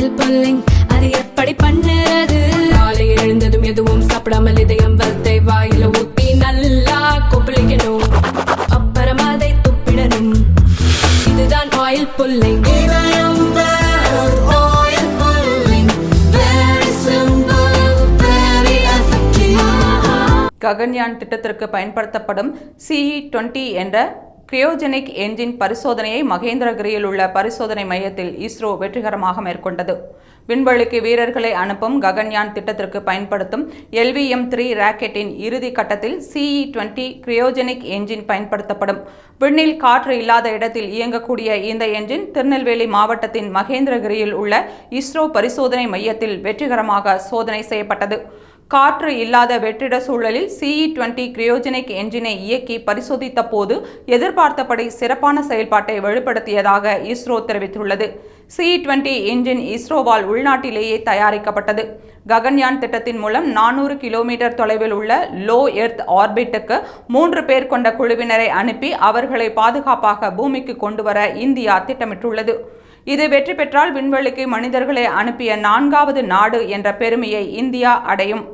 Oil pulling அது எப்படி பண்ணுறது? காலை எழுந்ததும் எதுவும் சாப்பிடாமல் இதயம் வளர்த்தை வாயில ஊத்தி நல்லா கொப்பளிக்கணும். அப்புறம் அதை துப்பிடணும். இதுதான் ஆயில் புல்லிங் ககன்யான் திட்டத்திற்கு பயன்படுத்தப்படும் சிஇ டுவெண்ட்டி என்ற கிரியோஜெனிக் என்ஜின் பரிசோதனையை மகேந்திரகிரியில் உள்ள பரிசோதனை மையத்தில் இஸ்ரோ வெற்றிகரமாக மேற்கொண்டது. விண்வெளிக்கு வீரர்களை அனுப்பும் ககன்யான் திட்டத்திற்கு பயன்படுத்தும் எல்விஎம் த்ரீ ராக்கெட்டின் இறுதி கட்டத்தில் சிஇ டுவெண்ட்டி கிரியோஜெனிக் என்ஜின் பயன்படுத்தப்படும். விண்ணில் காற்று இல்லாத இடத்தில் இயங்கக்கூடிய இந்த என்ஜின் திருநெல்வேலி மாவட்டத்தின் மகேந்திரகிரியில் உள்ள இஸ்ரோ பரிசோதனை மையத்தில் வெற்றிகரமாக சோதனை செய்யப்பட்டது. காற்று இல்லாத வெற்றிட சூழலில் சிஇ டுவெண்ட்டி கிரியோஜெனிக் என்ஜினை இயக்கி பரிசோதித்த போது எதிர்பார்த்தபடி சிறப்பான செயல்பாட்டை வெளிப்படுத்தியதாக இஸ்ரோ தெரிவித்துள்ளது. சிஇ டுவெண்ட்டி என்ஜின் இஸ்ரோவால் உள்நாட்டிலேயே தயாரிக்கப்பட்டது. ககன்யான் திட்டத்தின் மூலம் நானூறு கிலோமீட்டர் தொலைவில் உள்ள லோ எர்த் ஆர்பிட்டுக்கு மூன்று பேர் கொண்ட குழுவினரை அனுப்பி அவர்களை பாதுகாப்பாக பூமிக்கு கொண்டுவர இந்தியா திட்டமிட்டுள்ளது. இது வெற்றி பெற்றால் விண்வெளிக்கு மனிதர்களை அனுப்பிய நான்காவது நாடு என்ற பெருமையை இந்தியா அடையும்.